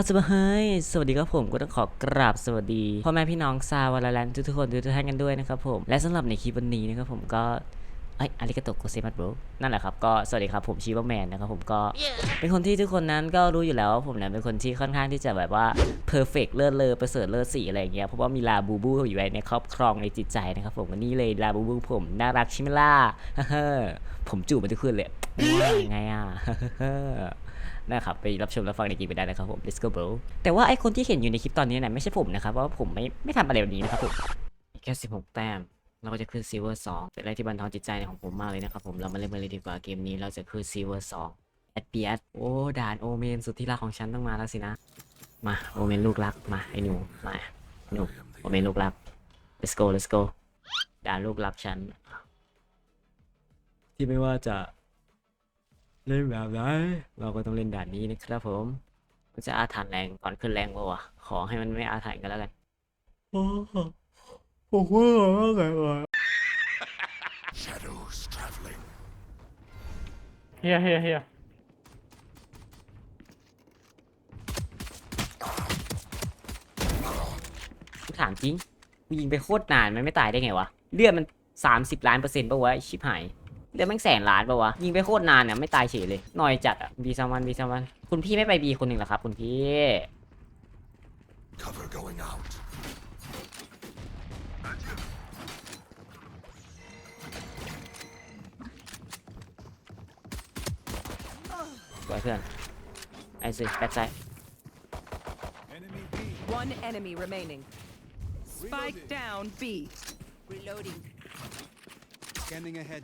อาสบายสวัสดีครับผมก็ต้องขอกราบสวัสดีพ่อแม่พี่น้องซาวาลาแลนทุกๆคนทุกท่านกันด้วยนะครับผมและสำหรับในคลิปวันนี้นะครับผมก็ไอยอาริกาโตโกเซมัสโบรนั่นแหละครับก็สวัสดีครับผมชีวแมนนะครับผมก็เป็นคนที่ทุกคนนั้นก็รู้อยู่แล้วว่าผมเนี่ยเป็นคนที่ค่อนข้างที่จะแบบว่าเพอร์เฟกเลิศเลอประเสริฐเลิศสีอะไรอย่างเงี้ยเพราะว่ามีลาบูบูอยู่ไว้ในครอบครองในจิตใจนะครับผมวันนี้เลยลาบูบูผมน่ารักชิมล่าผมจูบมันทุกคืนเลยว่าไงอะ นะครับไปรับชมรับฟังในคลิปไปได้นะครับผม Let's go bro แต่ว่าไอคนที่เห็นอยู่ในคลิปตอนนี้เนี่ยไม่ใช่ผมนะครับเพราะว่าผมไม่ไม่ทำอะไรแบบนี้นะครับผมแค่ 16 แต้มเราก็จะขึ้นซิลเวอร์2เป็นอะไรที่บันเทอนจิตใจของผมมากเลยนะครับผมเรามาเล่นกันเลยดีกว่าเกมนี้เราจะขึ้นซิลเวอร์2แอดเปียสโอ้ด่านโอเมนสุดที่รักของฉันต้องมาแล้วสินะ มาโอเมนลูกรักมาไอ้หนูมาหนูโอเมนลูกรัก Let's go Let's go ด่านลูกรักฉันที่ไม่ว่าจะ เล่นแบบไหนเราก็ต้องเล่นด่านนี้นะครับผม มันจะอาถรรพ์แรงก่อนขึ้นแรงปะวะ ขอให้มันไม่อาถรรพ์กันแล้วกันโอ้โหผมว่าไงวะ Shadows traveling. Here, here, here. กูถามจริงกูยิงไปโคตรนานมันไม่ตายได้ไงวะ เลือดมัน30ล้านเปอร์เซ็นต์ปะวะไอ้ชิบหาย เลือดแม่งแสนล้านปะวะ ยิงไปโคตรนานเนี่ยไม่ตายเฉยเลยหน่อยจัดอะบีซัมวันบีซัมวันคุณพี่ไม่ไปบีคนหนึ่งเหรอครับ คุณพี่ Cover going out. สวยเพื่อนไอ้สิแบ็คไซด์ Enemy B. One enemy remaining. Spike down B. Reloading. Scanning ahead.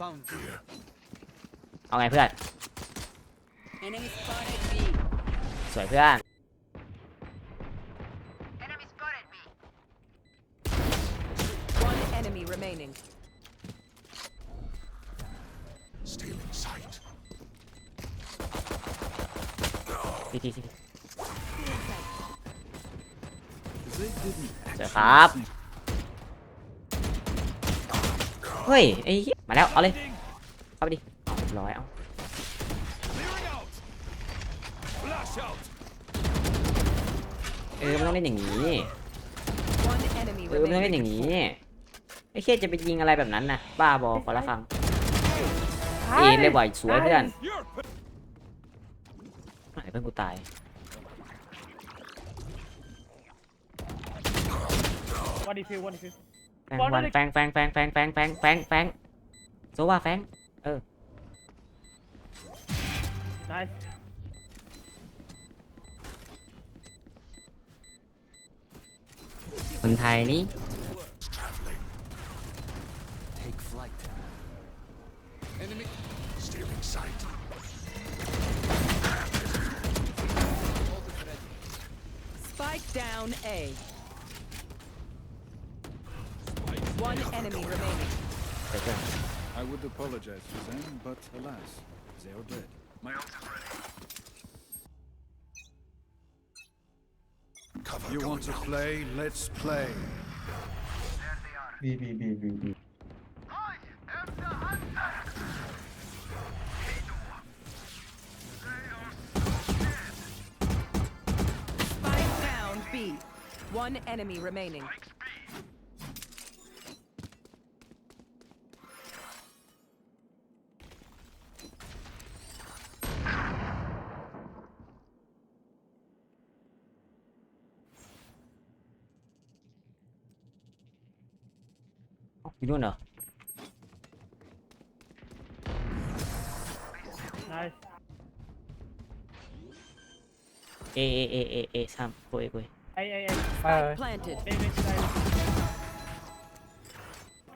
Found Here. เอาไงเพื่อน Enemy spotted B. สวยเพื่อน One enemy remaining. Stealing sight. ทีทีที They didn't เจอครับ เฮ้ยไอ้เหี้ยมาแล้วเอาเลยเข้าไปดิเอาเรียบร้อยเอา Clearing out. Flash out. เออมันต้องเล่นอย่างนี้ One enemy เออมันต้องเล่นอ remaining. ย่างนี้ไอ้เชี่ยจะไปยิงอะไรแบบนั้นนะบ้าบอขอละครังเอเลยบ่อยสวยเพื่อน You're ไหนเพื่อนกูตาย What if you, what if you? แฟ งวันแฟงแฟงแฟงแฟงแฟงแฟงแฟงแฟงโซว่าแฟง Nice. คนไทยนี่ traveling. take flight. Enemy Stealing sight. Spike down A. One enemy remaining. Okay. I would apologize, Suzanne, but alas, they are dead. My ult is ready. Cover you want to out. play? Let's play. B, B, B, B, B. One enemy remaining. You doing now? Nice. Hey, hey, hey, hey, hey, Sam, go away, go away. Hey, hey, hey. Spike planted.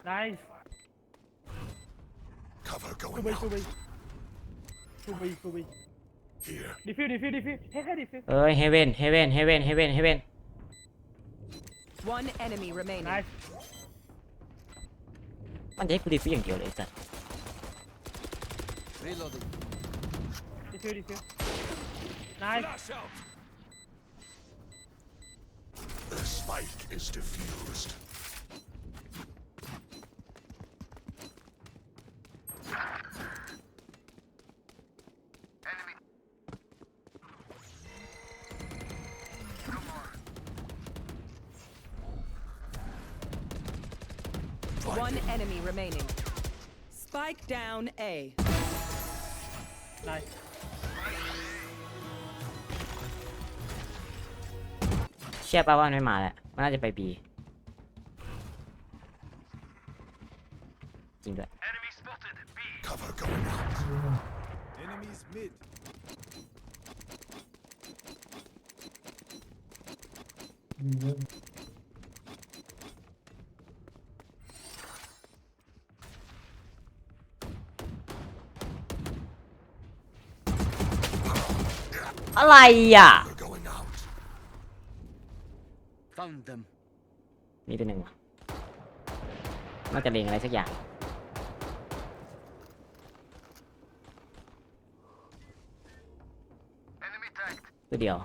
Nice. Cover going away, out. Away. Away, away. Here. Defuse, defuse, defuse. Hey, hey, defuse. Oh, heaven, heaven, heaven, heaven, heaven. One enemy remaining. Nice. มันจะให้กูดีฟิอย่างเดียวเลยไอ้สัส Reloading. Defuse, defuse. Nice. Flash out. The spike is diffused. One enemy remaining. Spike down A. nice เชื่อป่าว่ามันไม่มาแล้ว มันน่าจะไปบี จริงด้วย Cover going out. Enemies mid. อ ะไรอะ Cover going out. Found them. มีตัวหนึ่งวะน่าจะเลงอะไรสักอย่าง ตัวเดียว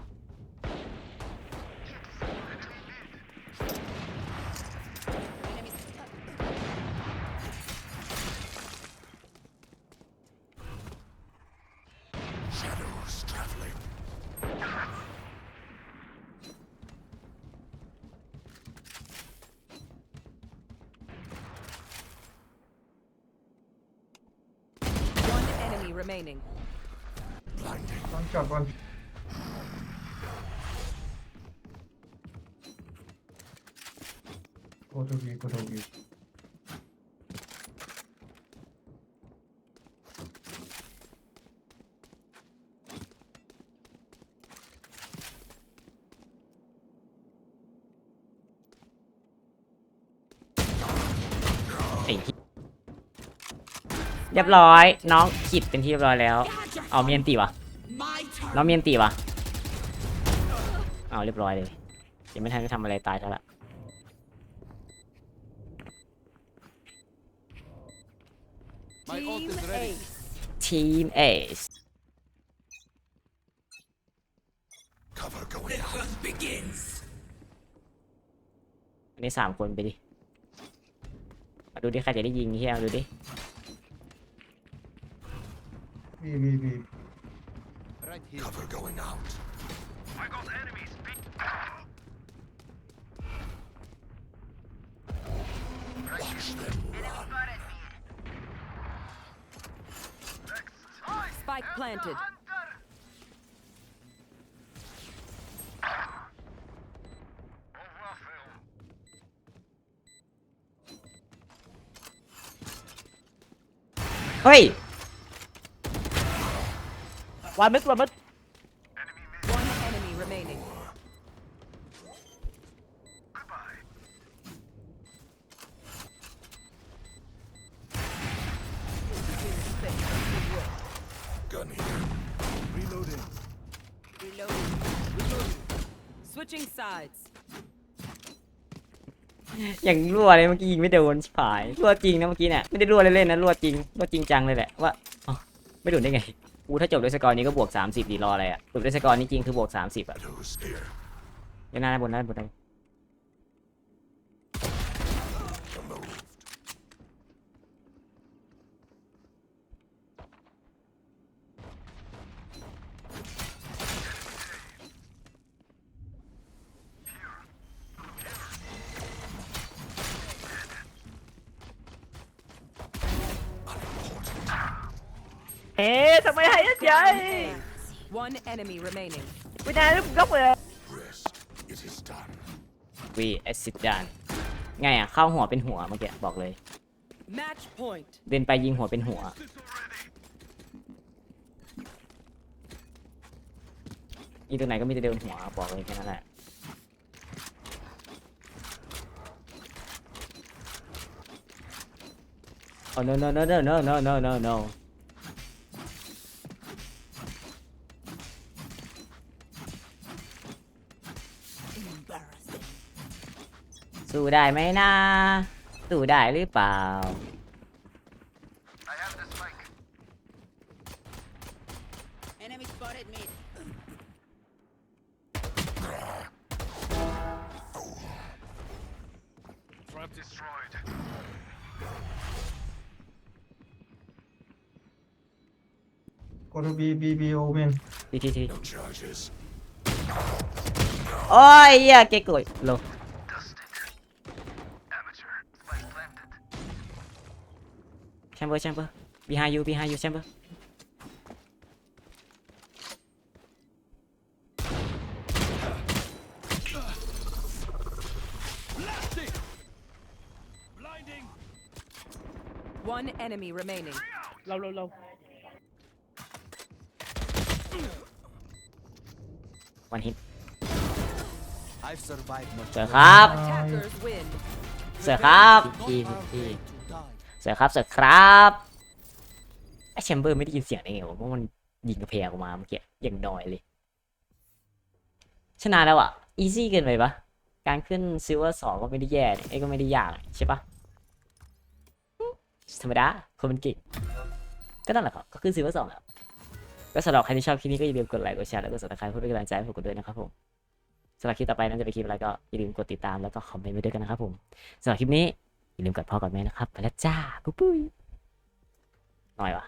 remaining. Blinding. One shot, เรียบร้อย น้องขิดเป็นที่เรียบร้อยแล้ว เอาเมียนตีวะน้องเมียนตีวะเอาเรียบร้อยเลยยังไม่ทันได้ทำอะไรตายซะละ My ult Team is ready. Ace. ทีมเอส Cover going out. อันนี้สามคนไปดิ มาดูดิใครจะได้ยิงเฮียดูดิ B, B, Right here. Cover going out. I got enemies. Watch them run. Spike planted. Oi! One mid one mid One enemy remaining. Gun here. Reloading. Reloading. Reloading. Switching sides. อย่างรั่วเลยเมื่อกี้ยิงไม่โดนชิบหายรั่วจริงนะเมื่อกี้เนี่ยไม่ได้รั่วเล่นๆนะรั่วจริงรั่วจริงจังเลยแหละว่าอ๋อไม่โดนได้ไง กูถ้าจบด้วยสกอร์นี้ก็บวก 30 ดีรออะไรอะ จบด้วยสกอร์นี้จริงคือบวก 30 อะ Shadows here. ยังหน้าบนหน้าบนได้ ทำไมให้ยัดใหญ่ One enemy remaining. ไม่ได้แล้วยกเลย Rest. It is done. วีแอซิดานไงอะเข้าหัวเป็นหัวเมื่อกี้บอกเลย Match point. เดินไปยิงหัวเป็นหัวยิงตัวไหนก็มีแต่เดินหัวบอกเลยแค่นั้นแหละ Oh no no no no no no no no no สู้ได้ไหมนะ สู้ได้หรือเปล่า Enemy spotted mid. Trap destroyed. โกทูบีบีบีโอเมนทีทีที No charges. โอ้ยเหี้ยเกโกยโล Amateur. Chamber chamber behind you behind you chamber Blinding. One enemy remaining. เราเราเรา one hit I've survived much สวยครับ Attackers win. สวยครับ not พี่ our พี่ way to die. สวยครับสวยครับไอแชมเบอร์ไม่ได้ยินเสียงได้ไงวะเพราะมันยิงกระเพงออกมาเมื่อกี้อย่างน้อยเลย ชนะแล้วอะอีซี่เกินไปปะการขึ้นซิลเวอร์สองก็ไม่ได้แย่ไอ้ก็ไม่ได้ยากใช่ปะธรรมดาคนมันเก่งก็นั่นแหละครับก็ขึ้นซิลเวอร์สองแล้วก็สำหรับใครที่ชอบคลิปนี้ก็อย่าลืมกดไลค์กดแชร์แล้วก็สับสไครต์เพื่อเป็นกำลังใจให้ผมกันด้วยนะครับผมสำหรับคลิปต่อไปนั้นจะเป็นคลิปอะไรก็อย่าลืมกดติดตามแล้วก็คอมเมนต์ไว้ด้วยกันนะครับผมสำหรับคลิปนี้ อย่าลืมกดพ่อกดแม่นะครับ ไปแล้วจ้า ปุ๊บปุ๊ยหน่อยวะ